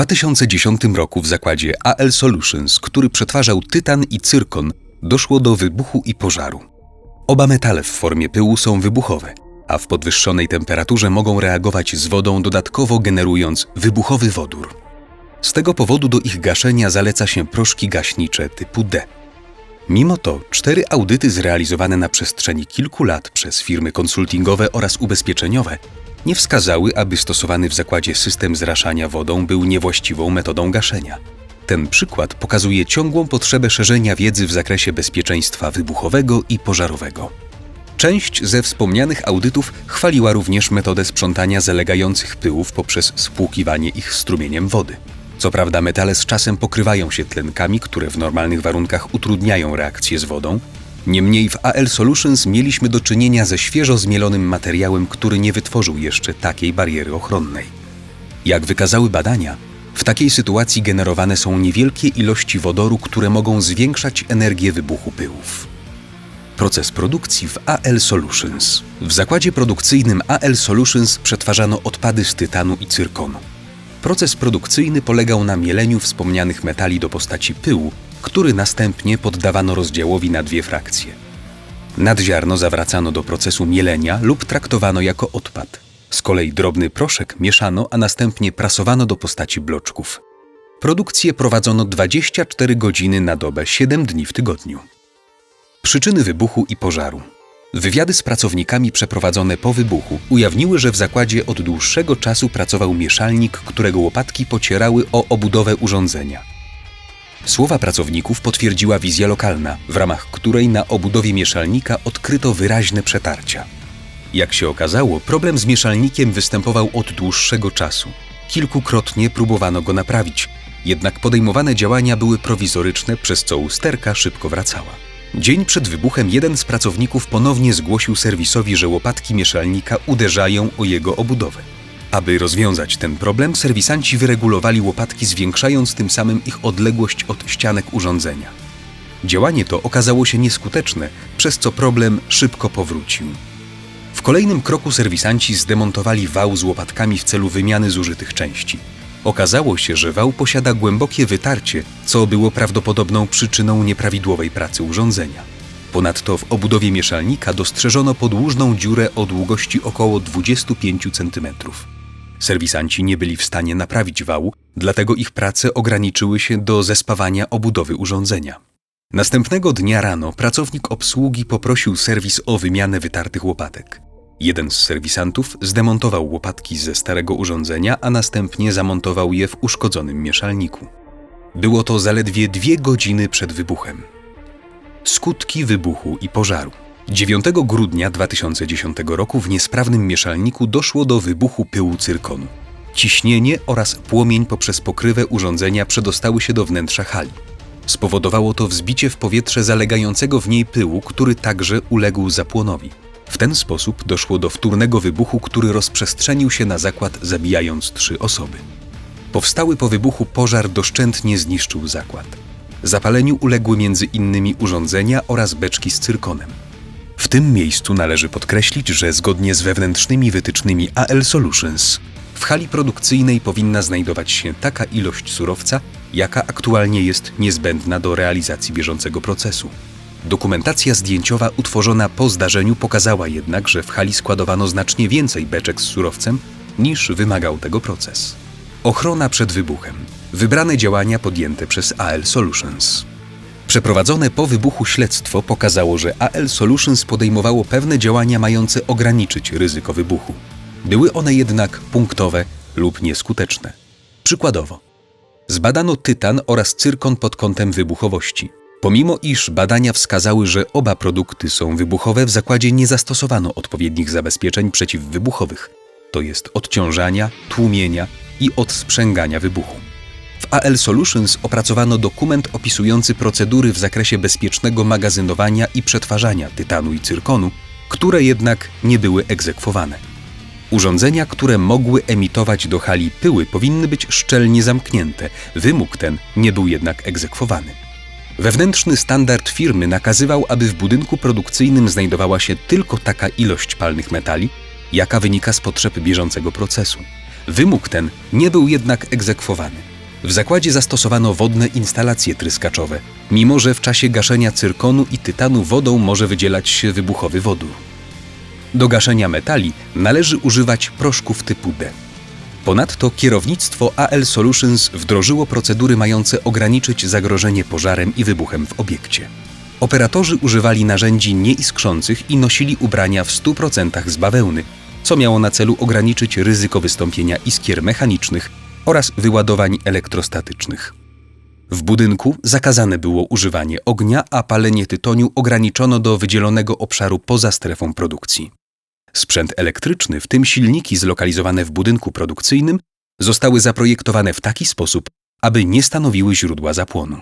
2010 roku w zakładzie AL Solutions, który przetwarzał tytan i cyrkon, doszło do wybuchu i pożaru. Oba metale w formie pyłu są wybuchowe, a w podwyższonej temperaturze mogą reagować z wodą, dodatkowo generując wybuchowy wodór. Z tego powodu do ich gaszenia zaleca się proszki gaśnicze typu D. Mimo to cztery audyty zrealizowane na przestrzeni kilku lat przez firmy konsultingowe oraz ubezpieczeniowe nie wskazały, aby stosowany w zakładzie system zraszania wodą był niewłaściwą metodą gaszenia. Ten przykład pokazuje ciągłą potrzebę szerzenia wiedzy w zakresie bezpieczeństwa wybuchowego i pożarowego. Część ze wspomnianych audytów chwaliła również metodę sprzątania zalegających pyłów poprzez spłukiwanie ich strumieniem wody. Co prawda metale z czasem pokrywają się tlenkami, które w normalnych warunkach utrudniają reakcję z wodą, niemniej w AL Solutions mieliśmy do czynienia ze świeżo zmielonym materiałem, który nie wytworzył jeszcze takiej bariery ochronnej. Jak wykazały badania, w takiej sytuacji generowane są niewielkie ilości wodoru, które mogą zwiększać energię wybuchu pyłów. Proces produkcji w AL Solutions. W zakładzie produkcyjnym AL Solutions przetwarzano odpady z tytanu i cyrkonu. Proces produkcyjny polegał na mieleniu wspomnianych metali do postaci pyłu, który następnie poddawano rozdziałowi na dwie frakcje. Nadziarno zawracano do procesu mielenia lub traktowano jako odpad. Z kolei drobny proszek mieszano, a następnie prasowano do postaci bloczków. Produkcję prowadzono 24 godziny na dobę, 7 dni w tygodniu. Przyczyny wybuchu i pożaru. Wywiady z pracownikami przeprowadzone po wybuchu ujawniły, że w zakładzie od dłuższego czasu pracował mieszalnik, którego łopatki pocierały o obudowę urządzenia. Słowa pracowników potwierdziła wizja lokalna, w ramach której na obudowie mieszalnika odkryto wyraźne przetarcia. Jak się okazało, problem z mieszalnikiem występował od dłuższego czasu. Kilkukrotnie próbowano go naprawić, jednak podejmowane działania były prowizoryczne, przez co usterka szybko wracała. Dzień przed wybuchem jeden z pracowników ponownie zgłosił serwisowi, że łopatki mieszalnika uderzają o jego obudowę. Aby rozwiązać ten problem, serwisanci wyregulowali łopatki, zwiększając tym samym ich odległość od ścianek urządzenia. Działanie to okazało się nieskuteczne, przez co problem szybko powrócił. W kolejnym kroku serwisanci zdemontowali wał z łopatkami w celu wymiany zużytych części. Okazało się, że wał posiada głębokie wytarcie, co było prawdopodobną przyczyną nieprawidłowej pracy urządzenia. Ponadto w obudowie mieszalnika dostrzeżono podłużną dziurę o długości około 25 cm. Serwisanci nie byli w stanie naprawić wału, dlatego ich prace ograniczyły się do zespawania obudowy urządzenia. Następnego dnia rano pracownik obsługi poprosił serwis o wymianę wytartych łopatek. Jeden z serwisantów zdemontował łopatki ze starego urządzenia, a następnie zamontował je w uszkodzonym mieszalniku. Było to zaledwie dwie godziny przed wybuchem. Skutki wybuchu i pożaru. 9 grudnia 2010 roku w niesprawnym mieszalniku doszło do wybuchu pyłu cyrkonu. Ciśnienie oraz płomień poprzez pokrywę urządzenia przedostały się do wnętrza hali. Spowodowało to wzbicie w powietrze zalegającego w niej pyłu, który także uległ zapłonowi. W ten sposób doszło do wtórnego wybuchu, który rozprzestrzenił się na zakład, zabijając trzy osoby. Powstały po wybuchu pożar doszczętnie zniszczył zakład. Zapaleniu uległy między innymi urządzenia oraz beczki z cyrkonem. W tym miejscu należy podkreślić, że zgodnie z wewnętrznymi wytycznymi AL Solutions w hali produkcyjnej powinna znajdować się taka ilość surowca, jaka aktualnie jest niezbędna do realizacji bieżącego procesu. Dokumentacja zdjęciowa utworzona po zdarzeniu pokazała jednak, że w hali składowano znacznie więcej beczek z surowcem niż wymagał tego proces. Ochrona przed wybuchem. Wybrane działania podjęte przez AL Solutions. Przeprowadzone po wybuchu śledztwo pokazało, że AL Solutions podejmowało pewne działania mające ograniczyć ryzyko wybuchu. Były one jednak punktowe lub nieskuteczne. Przykładowo, zbadano tytan oraz cyrkon pod kątem wybuchowości. Pomimo iż badania wskazały, że oba produkty są wybuchowe, w zakładzie nie zastosowano odpowiednich zabezpieczeń przeciwwybuchowych, to jest odciążania, tłumienia i odsprzęgania wybuchu. W AL Solutions opracowano dokument opisujący procedury w zakresie bezpiecznego magazynowania i przetwarzania tytanu i cyrkonu, które jednak nie były egzekwowane. Urządzenia, które mogły emitować do hali pyły, powinny być szczelnie zamknięte. Wymóg ten nie był jednak egzekwowany. Wewnętrzny standard firmy nakazywał, aby w budynku produkcyjnym znajdowała się tylko taka ilość palnych metali, jaka wynika z potrzeb bieżącego procesu. Wymóg ten nie był jednak egzekwowany. W zakładzie zastosowano wodne instalacje tryskaczowe, mimo że w czasie gaszenia cyrkonu i tytanu wodą może wydzielać się wybuchowy wodór. Do gaszenia metali należy używać proszków typu D. Ponadto kierownictwo AL Solutions wdrożyło procedury mające ograniczyć zagrożenie pożarem i wybuchem w obiekcie. Operatorzy używali narzędzi nieiskrzących i nosili ubrania w 100% z bawełny, co miało na celu ograniczyć ryzyko wystąpienia iskier mechanicznych oraz wyładowań elektrostatycznych. W budynku zakazane było używanie ognia, a palenie tytoniu ograniczono do wydzielonego obszaru poza strefą produkcji. Sprzęt elektryczny, w tym silniki zlokalizowane w budynku produkcyjnym, zostały zaprojektowane w taki sposób, aby nie stanowiły źródła zapłonu.